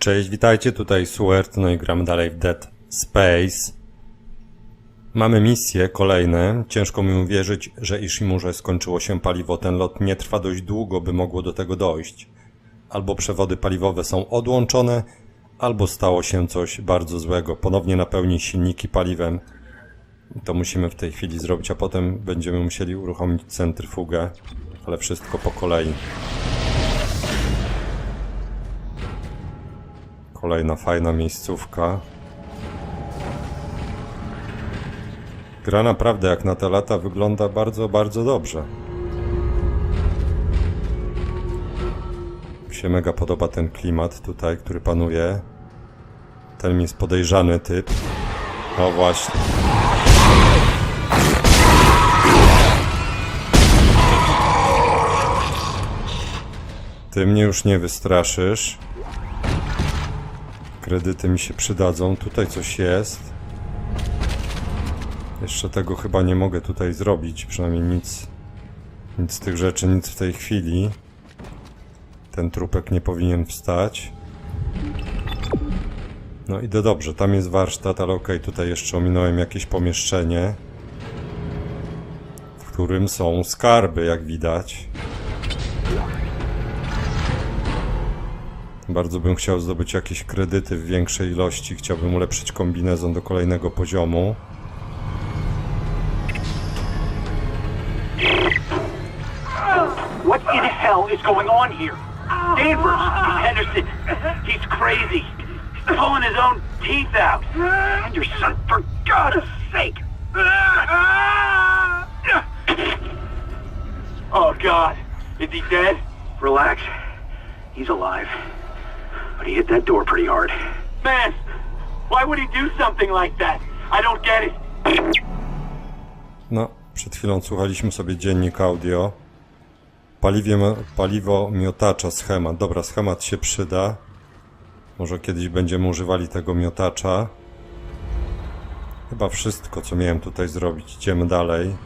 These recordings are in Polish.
Cześć, witajcie, tutaj Suert, no i gramy dalej w Dead Space. Mamy misje kolejne. Ciężko mi uwierzyć, że Ishimurze skończyło się paliwo. Ten lot nie trwa dość długo, by mogło do tego dojść. Albo przewody paliwowe są odłączone, albo stało się coś bardzo złego. Ponownie napełni silniki paliwem. To musimy w tej chwili zrobić, a potem będziemy musieli uruchomić centryfugę. Ale wszystko po kolei. Kolejna fajna miejscówka. Gra naprawdę jak na te lata wygląda bardzo, bardzo dobrze. Mi się mega podoba ten klimat tutaj, który panuje. Ten jest podejrzany typ. No właśnie. Ty mnie już nie wystraszysz. Kredyty mi się przydadzą. Tutaj coś jest. Jeszcze tego chyba nie mogę tutaj zrobić. Przynajmniej nic. Nic z tych rzeczy, nic w tej chwili. Ten trupek nie powinien wstać. No idę dobrze. Tam jest warsztat, ale okej, tutaj jeszcze ominąłem jakieś pomieszczenie. W którym są skarby, jak widać. Bardzo bym chciał zdobyć jakieś kredyty w większej ilości. Chciałbym ulepszyć kombinezon do kolejnego poziomu. What in hell is going on here? Danvers, Henderson, he's crazy. He's pulling his own teeth out. Henderson, for God's sake. Oh, God. Is he dead? Relax. He's alive. But he hit that door pretty hard. Man, why would he do something like that? I don't get it. No, przed chwilą słuchaliśmy sobie dziennik audio. Paliwie, paliwo miotacza schemat. Dobra, schemat się przyda. Może kiedyś będziemy używali tego miotacza. Chyba wszystko, co miałem tutaj zrobić. Idziemy dalej.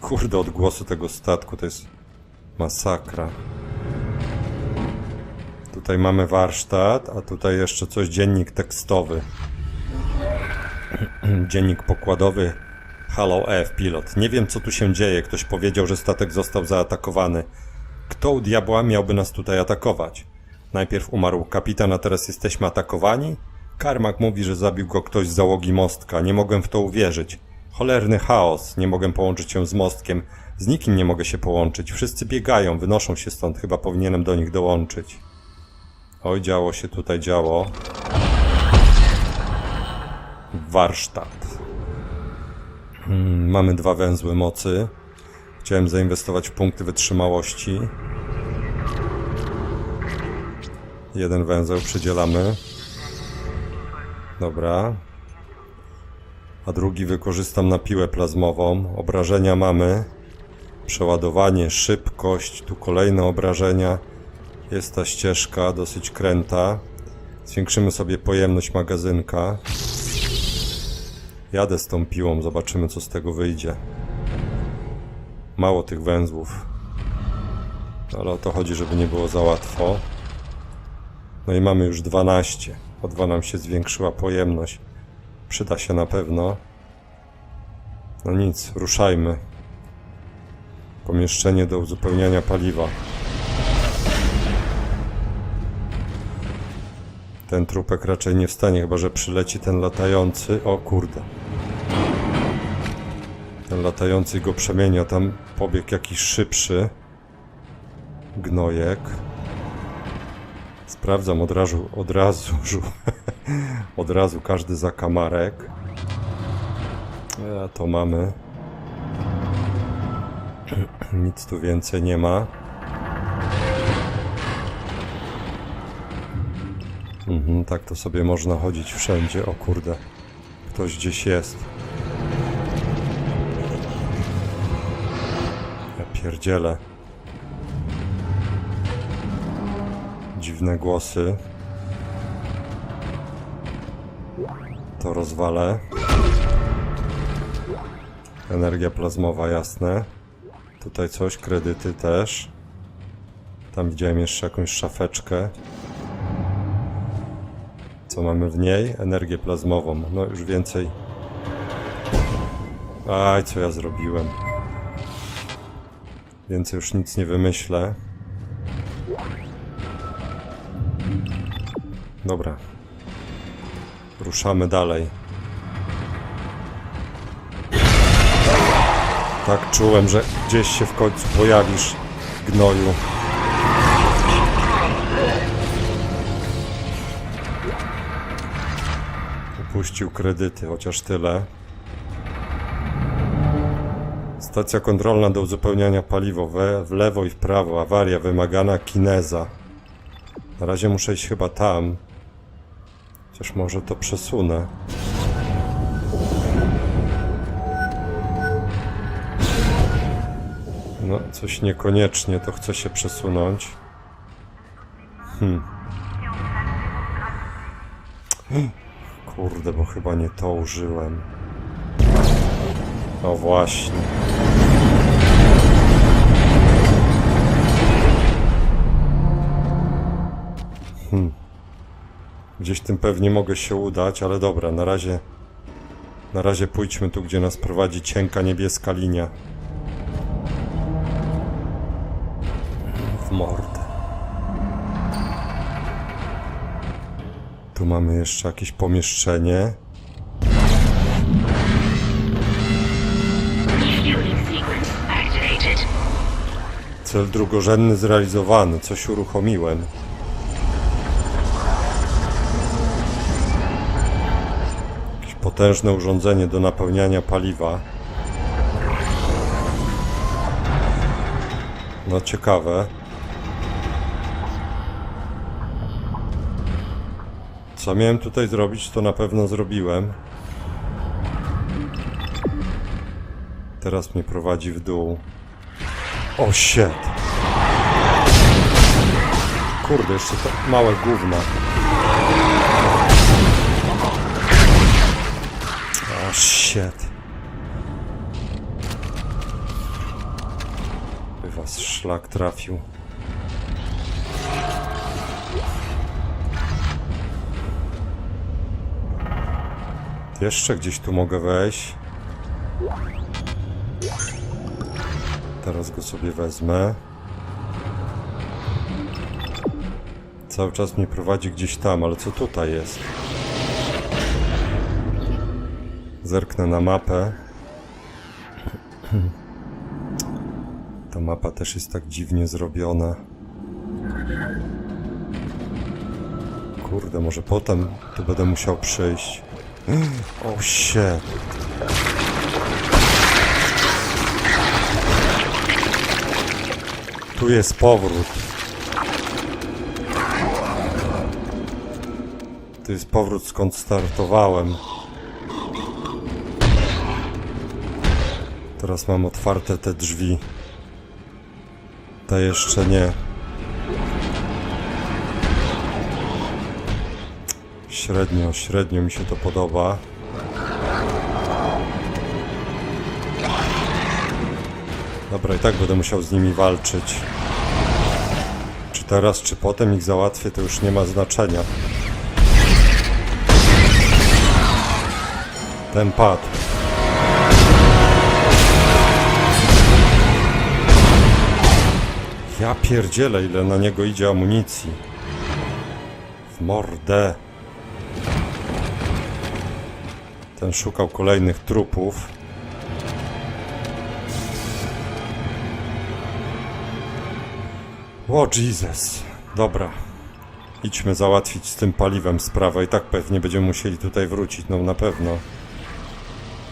Kurde, odgłosy tego statku to jest masakra. Tutaj mamy warsztat, a tutaj jeszcze coś, dziennik tekstowy. Dziennik pokładowy Halo F pilot. Nie wiem co tu się dzieje. Ktoś powiedział, że statek został zaatakowany. Kto u diabła miałby nas tutaj atakować? Najpierw umarł kapitan, a teraz jesteśmy atakowani? Karmak mówi, że zabił go ktoś z załogi mostka. Nie mogłem w to uwierzyć. Cholerny chaos. Nie mogę połączyć się z mostkiem. Z nikim nie mogę się połączyć. Wszyscy biegają, wynoszą się stąd. Chyba powinienem do nich dołączyć. Oj, działo się tutaj, działo. Warsztat. Mm, Mamy dwa węzły mocy. Chciałem zainwestować w punkty wytrzymałości. Jeden węzeł przydzielamy. Dobra. A drugi wykorzystam na piłę plazmową. Obrażenia mamy. Przeładowanie, szybkość. Tu kolejne obrażenia. Jest ta ścieżka, dosyć kręta. Zwiększymy sobie pojemność magazynka. Jadę z tą piłą, zobaczymy co z tego wyjdzie. Mało tych węzłów. Ale o to chodzi, żeby nie było za łatwo. No i mamy już 12. O 2 nam się zwiększyła pojemność. Przyda się na pewno. No nic, ruszajmy. Pomieszczenie do uzupełniania paliwa. Ten trupek raczej nie wstanie, chyba że przyleci ten latający. O kurde. Ten latający go przemienia. Tam pobiegł jakiś szybszy. Gnojek. Sprawdzam od razu, od razu, od razu każdy zakamarek. A to mamy. Nic tu więcej nie ma. Mhm, tak to sobie można chodzić wszędzie. O kurde. Ktoś gdzieś jest. Ja pierdzielę. Dziwne głosy. To rozwalę. Energia plazmowa, jasne. Tutaj coś, kredyty też. Tam widziałem jeszcze jakąś szafeczkę. Co mamy w niej? Energię plazmową. No już więcej. Aj, co ja zrobiłem? Więcej już nic nie wymyślę. Dobra. Ruszamy dalej. Tak czułem, że gdzieś się w końcu pojawisz, gnoju. Upuścił kredyty, chociaż tyle. Stacja kontrolna do uzupełniania paliwo we, w lewo i w prawo. Awaria wymagana kineza. Na razie muszę iść chyba tam. Chociaż może to przesunę. No, coś niekoniecznie, to chcę się przesunąć. Hmm. Kurde, bo chyba nie to użyłem. No właśnie. Hmm. Gdzieś tym pewnie mogę się udać, ale dobra, na razie. Na razie pójdźmy tu, gdzie nas prowadzi cienka niebieska linia. W mordę. Tu mamy jeszcze jakieś pomieszczenie. Cel drugorzędny zrealizowany. Coś uruchomiłem. Jakieś potężne urządzenie do napełniania paliwa. No ciekawe. Co miałem tutaj zrobić, to na pewno zrobiłem. Teraz mnie prowadzi w dół. O shit. Kurde, jeszcze to małe gówna. O shit. By was szlak trafił. Jeszcze gdzieś tu mogę wejść. Teraz go sobie wezmę. Cały czas mnie prowadzi gdzieś tam, ale co tutaj jest? Zerknę na mapę. Ta mapa też jest tak dziwnie zrobiona. Kurde, może potem tu będę musiał przyjść. O shit. Tu jest powrót. To jest powrót skąd startowałem. Teraz mam otwarte te drzwi. Te jeszcze nie. Średnio, średnio mi się to podoba. Dobra, i tak będę musiał z nimi walczyć. Czy teraz, czy potem ich załatwię, to już nie ma znaczenia. Ten padł. Ja pierdzielę, ile na niego idzie amunicji. W mordę. Ten szukał kolejnych trupów. O Jesus. Dobra. Idźmy załatwić z tym paliwem sprawę i tak pewnie będziemy musieli tutaj wrócić, no na pewno.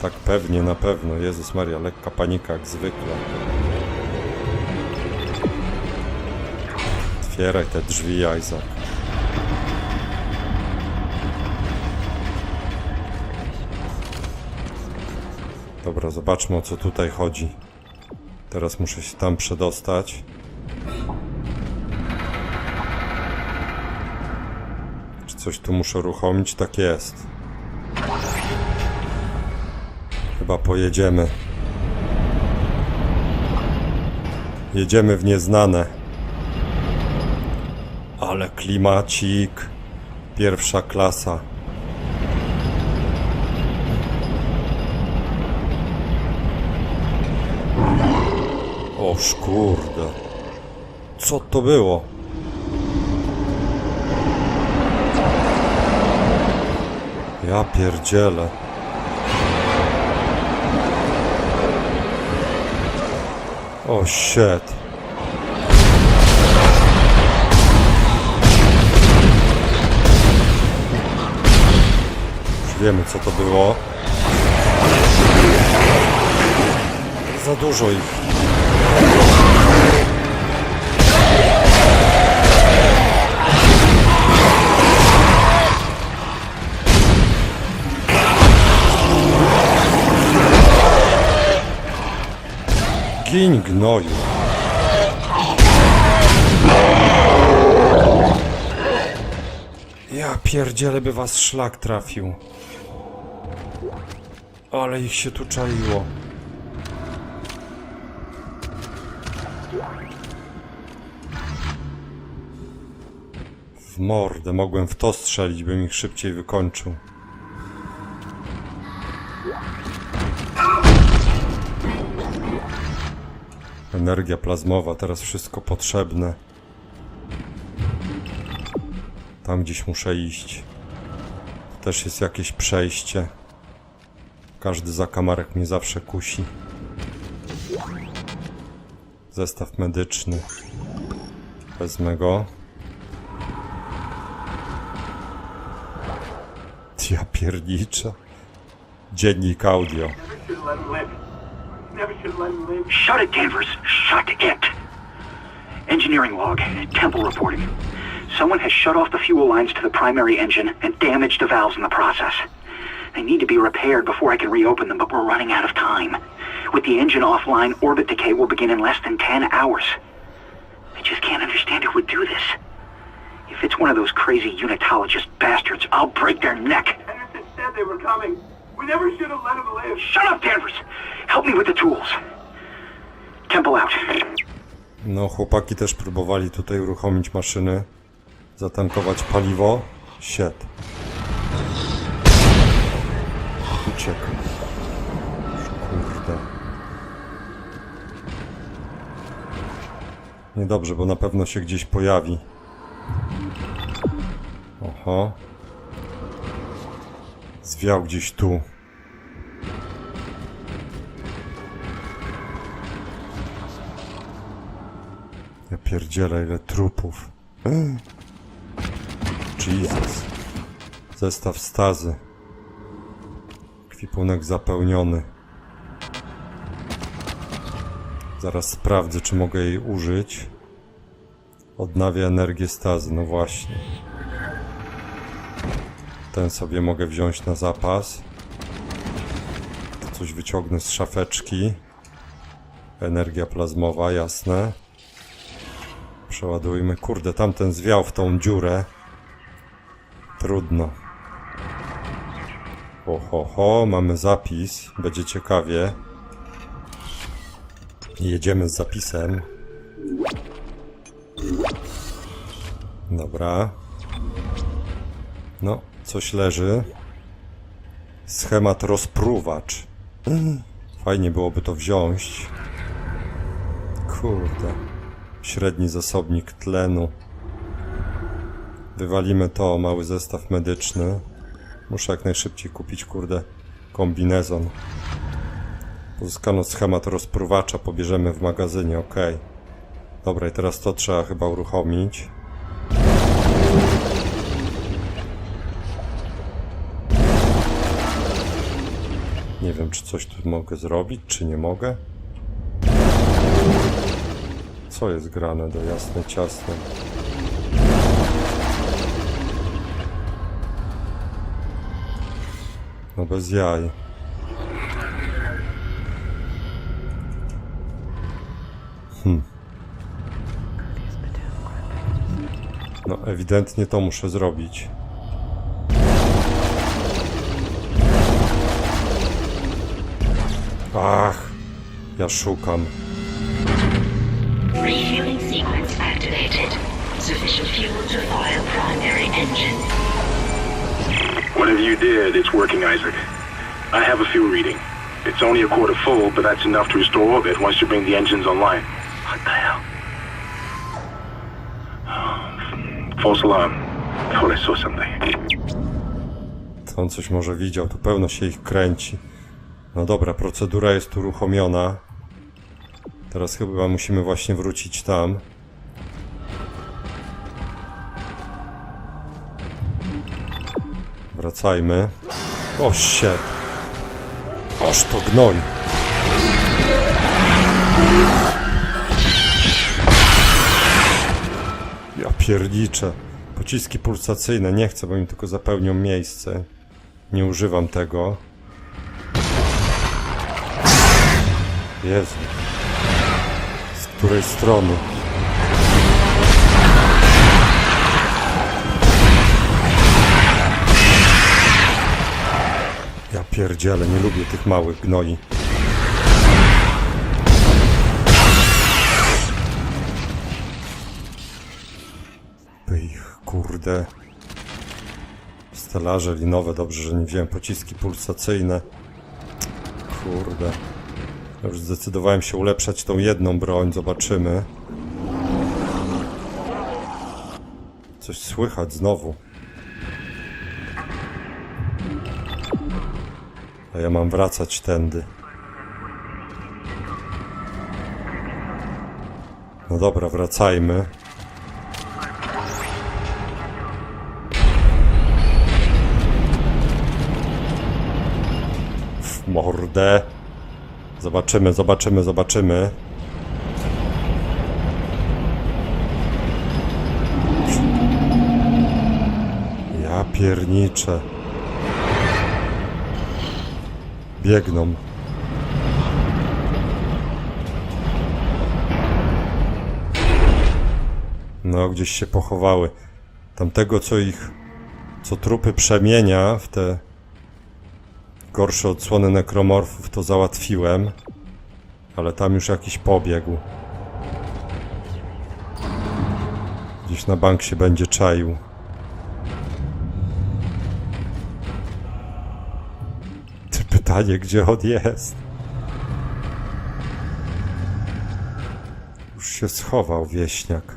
Tak pewnie, na pewno. Jezus Maria, lekka panika jak zwykle. Otwieraj te drzwi, Isaac. Dobra, zobaczmy o co tutaj chodzi. Teraz muszę się tam przedostać. Czy coś tu muszę uruchomić? Tak jest. Chyba pojedziemy. Jedziemy w nieznane. Ale klimacik. Pierwsza klasa. O kurde. Co to było? Ja pierdzielę. O shit. Już wiemy co to było. Za dużo ich. Gin gnoju. Ja pierdzielę by was szlak trafił. Ale ich się tu czaiło. W mordę mogłem w to strzelić, bym ich szybciej wykończył. Energia plazmowa, teraz wszystko potrzebne. Tam gdzieś muszę iść. Tu też jest jakieś przejście. Każdy zakamarek mnie zawsze kusi. Zestaw medyczny. Wezmę go. Ja pierniczę. Dziennik audio. Should let live. Shut it, Danvers. Shut it. Engineering log. Temple reporting. Someone has shut off the fuel lines to the primary engine and damaged the valves in the process. They need to be repaired before I can reopen them, but we're running out of time. With the engine offline, orbit decay will begin in less than 10 hours. I just can't understand who would do this. If it's one of those crazy unitologist bastards, I'll break their neck. Henderson said they were coming. We never should have let him live. Shut up, Danvers! Help me with the tools. Temple out. No, chłopaki też próbowali tutaj uruchomić maszyny, zatankować paliwo. Shit. Uciekł. Kurde. Niedobrze, bo na pewno się gdzieś pojawi. Oho. Zwiał gdzieś tu. Ja pierdzielę, ile trupów. Jesus. Zestaw stazy. Kwipunek zapełniony. Zaraz sprawdzę, czy mogę jej użyć. Odnawia energię stazy, no właśnie. Ten sobie mogę wziąć na zapas. Coś wyciągnę z szafeczki. Energia plazmowa, jasne. Przeładujmy. Kurde, tamten zwiał w tą dziurę. Trudno. Ho, ho, mamy zapis. Będzie ciekawie. Jedziemy z zapisem. Dobra. No, coś leży. Schemat rozpruwacz. Fajnie byłoby to wziąć. Kurde. Średni zasobnik tlenu. Wywalimy to, mały zestaw medyczny. Muszę jak najszybciej kupić, kurde, kombinezon. Pozyskano schemat rozpruwacza, pobierzemy w magazynie, ok. Dobra, i teraz to trzeba chyba uruchomić. Nie wiem, czy coś tu mogę zrobić, czy nie mogę. Co jest grane do jasne ciasne? No bez jaj. Hmm. No ewidentnie to muszę zrobić. Ach, ja szukam. Refueling sequence activated. Sufficient fuel to fire primary engine. Whatever you did, it's working, Isaac. I have a fuel reading. It's only a quarter full, but that's enough to restore orbit once you bring the engines online. What the hell? False alarm. Thought I saw something. To on coś może widział, tu pełno się ich kręci. No dobra, procedura jest uruchomiona. Teraz chyba musimy właśnie wrócić tam. Wracajmy. O shit. Oż to gnoj. Ja pierniczę. Pociski pulsacyjne nie chcę, bo mi tylko zapełnią miejsce. Nie używam tego. Jezu. Której strony? Ja pierdzielę, nie lubię tych małych gnoi. Ich, kurde. Stelaże linowe, dobrze, że nie wziąłem. Pociski pulsacyjne. Kurde. Ja już zdecydowałem się ulepszać tą jedną broń, zobaczymy. Coś słychać znowu. A ja mam wracać tędy. No dobra, wracajmy. W mordę. Zobaczymy, zobaczymy, zobaczymy. Ja pierniczę. Biegną. No, gdzieś się pochowały. Tamtego, co ich, co trupy przemienia w te gorsze odsłony nekromorfów, to załatwiłem. Ale tam już jakiś pobiegł. Gdzieś na bank się będzie czaił. Ty pytanie, gdzie on jest? Już się schował wieśniak.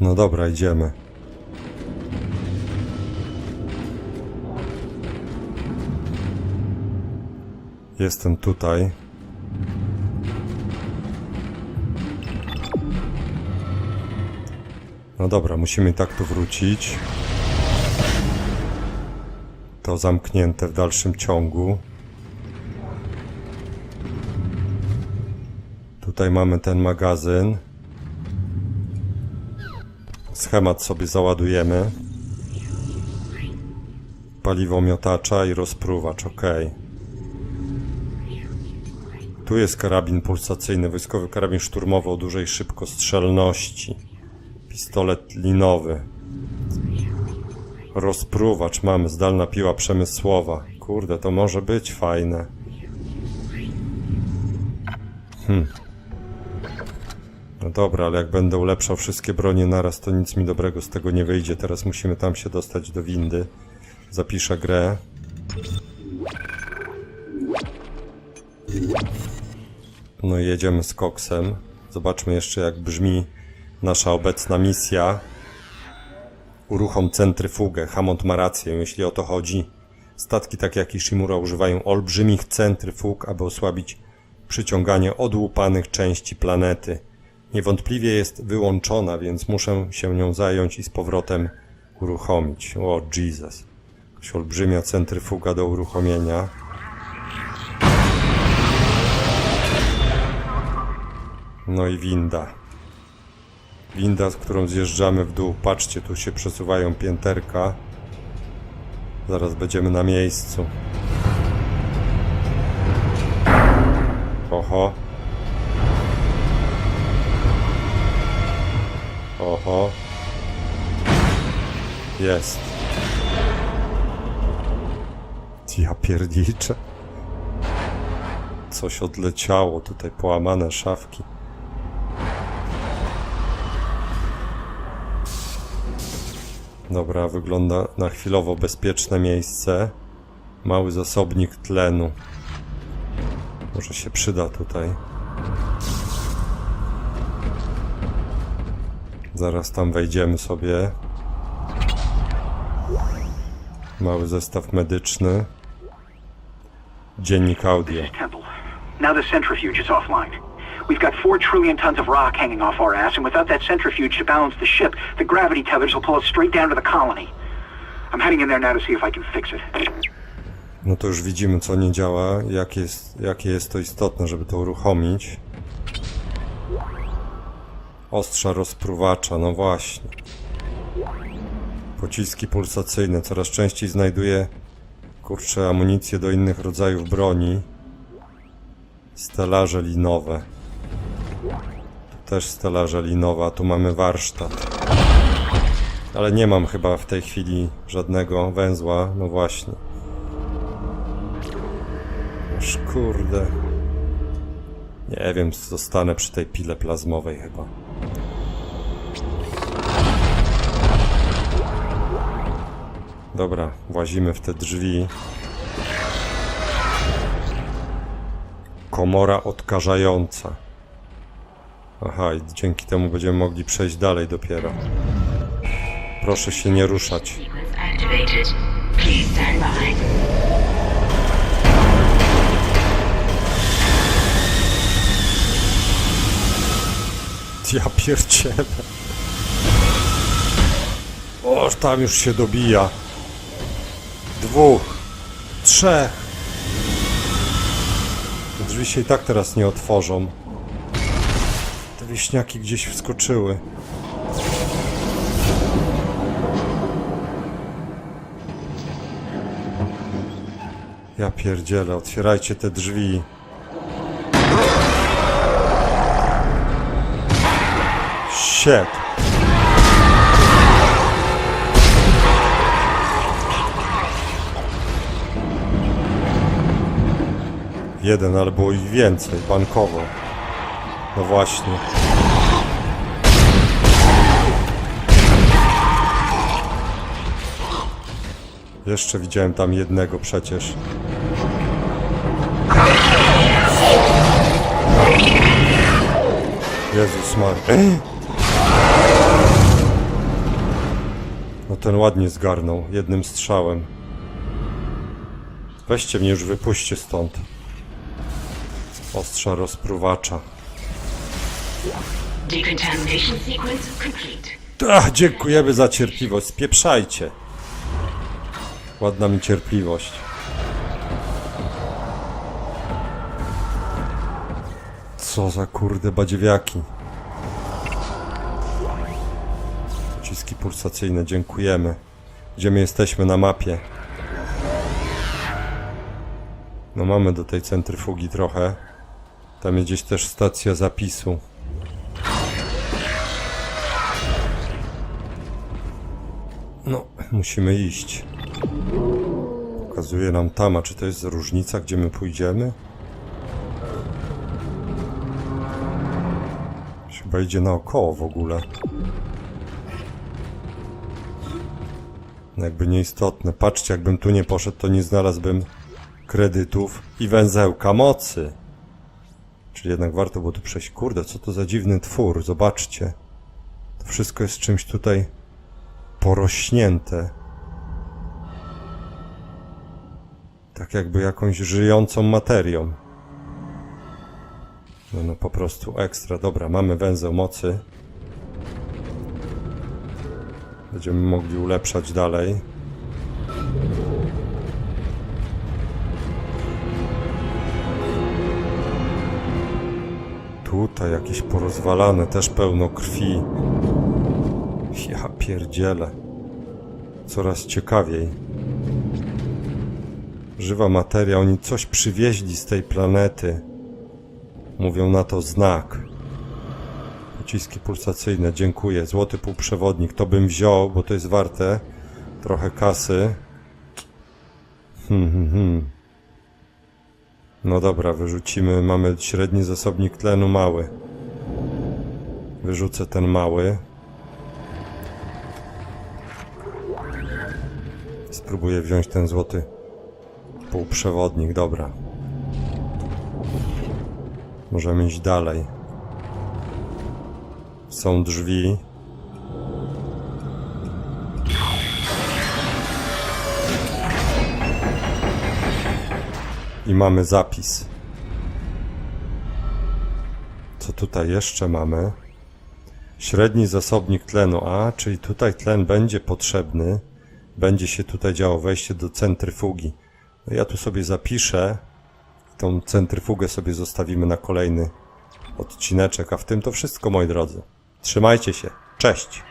No dobra, idziemy. Jestem tutaj. No dobra, musimy tak tu wrócić. To zamknięte w dalszym ciągu. Tutaj mamy ten magazyn. Schemat sobie załadujemy. Paliwo miotacza i rozpruwacz, ok. Tu jest karabin pulsacyjny, wojskowy karabin szturmowy o dużej szybkostrzelności. Pistolet linowy. Rozpruwacz mamy, zdalna piła przemysłowa. Kurde, to może być fajne. Hmm. No dobra, ale jak będę ulepszał wszystkie bronie naraz, to nic mi dobrego z tego nie wyjdzie. Teraz musimy tam się dostać do windy. Zapiszę grę. No i jedziemy z koksem. Zobaczmy jeszcze jak brzmi nasza obecna misja. Uruchom centryfugę. Hammond ma rację, jeśli o to chodzi. Statki takie jak Ishimura używają olbrzymich centryfug, aby osłabić przyciąganie odłupanych części planety. Niewątpliwie jest wyłączona, więc muszę się nią zająć i z powrotem uruchomić. O Jesus. Jakaś olbrzymia centryfuga do uruchomienia. No i winda. Winda, z którą zjeżdżamy w dół. Patrzcie, tu się przesuwają pięterka. Zaraz będziemy na miejscu. Oho. Oho. Jest. Ja pierniczę. Coś odleciało, tutaj połamane szafki. Dobra, wygląda na chwilowo bezpieczne miejsce. Mały zasobnik tlenu. Może się przyda tutaj. Zaraz tam wejdziemy sobie. Mały zestaw medyczny. Dziennik audio. Now the centrifuge is offline. We've got four trillion tons of rock hanging off our ass, and without that centrifuge to balance the ship, the gravity tethers will pull us straight down to the colony. I'm heading in there now to see if I can fix it. No to już widzimy co nie działa, jak jest, jakie jest to istotne, żeby to uruchomić. Ostrza rozpruwacza, no właśnie. Pociski pulsacyjne, coraz częściej znajduję kurcze amunicję do innych rodzajów broni. Stelaże linowe. Też stelaże linowe, a tu mamy warsztat. Ale nie mam chyba w tej chwili żadnego węzła, no właśnie. Aż kurde. Nie wiem, zostanę przy tej pile plazmowej chyba. Dobra, włazimy w te drzwi. Komora odkażająca. Aha, i dzięki temu będziemy mogli przejść dalej dopiero. Proszę się nie ruszać. Ja pierdzielę. Oż tam już się dobija. Dwóch. Trzech. Drzwi się i tak teraz nie otworzą. Wieśniaki gdzieś wskoczyły. Ja pierdzielę, otwierajcie te drzwi. Shit. Jeden, ale było ich więcej, bankowo. No właśnie. Jeszcze widziałem tam jednego przecież. Jezus Maria. No ten ładnie zgarnął, jednym strzałem. Weźcie mnie już, wypuśćcie stąd. Ostrza rozpruwacza. Decontamination. Ach, dziękujemy za cierpliwość, spieprzajcie. Ładna mi cierpliwość. Co za kurde badziewiaki. Pociski pulsacyjne, dziękujemy. Gdzie my jesteśmy na mapie? No mamy do tej centryfugi trochę. Tam jest gdzieś też stacja zapisu. No, musimy iść. Pokazuje nam tam, a czy to jest różnica, gdzie my pójdziemy? Chyba idzie naokoło w ogóle. No Jakby nieistotne. Patrzcie, jakbym tu nie poszedł, to nie znalazłbym kredytów i węzełka mocy. Czyli jednak warto było tu przejść. Kurde, co to za dziwny twór, zobaczcie. To wszystko jest czymś tutaj porośnięte. Tak jakby jakąś żyjącą materią. No, no po prostu ekstra. Dobra, mamy węzeł mocy. Będziemy mogli ulepszać dalej. Tutaj jakieś porozwalane, też pełno krwi. Ja pierdzielę. Coraz ciekawiej. Żywa materia, oni coś przywieźli z tej planety. Mówią na to znak. Pociski pulsacyjne, dziękuję. Złoty półprzewodnik, to bym wziął, bo to jest warte trochę kasy. Hmm, hmm, hmm. No dobra, wyrzucimy. Mamy średni zasobnik tlenu mały. Wyrzucę ten mały. Spróbuję wziąć ten złoty półprzewodnik, dobra. Możemy iść dalej. Są drzwi. I mamy zapis. Co tutaj jeszcze mamy? Średni zasobnik tlenu. A, czyli tutaj tlen będzie potrzebny. Będzie się tutaj działo wejście do centryfugi. No ja tu sobie zapiszę. Tą centryfugę sobie zostawimy na kolejny odcineczek. A w tym to wszystko, moi drodzy. Trzymajcie się. Cześć!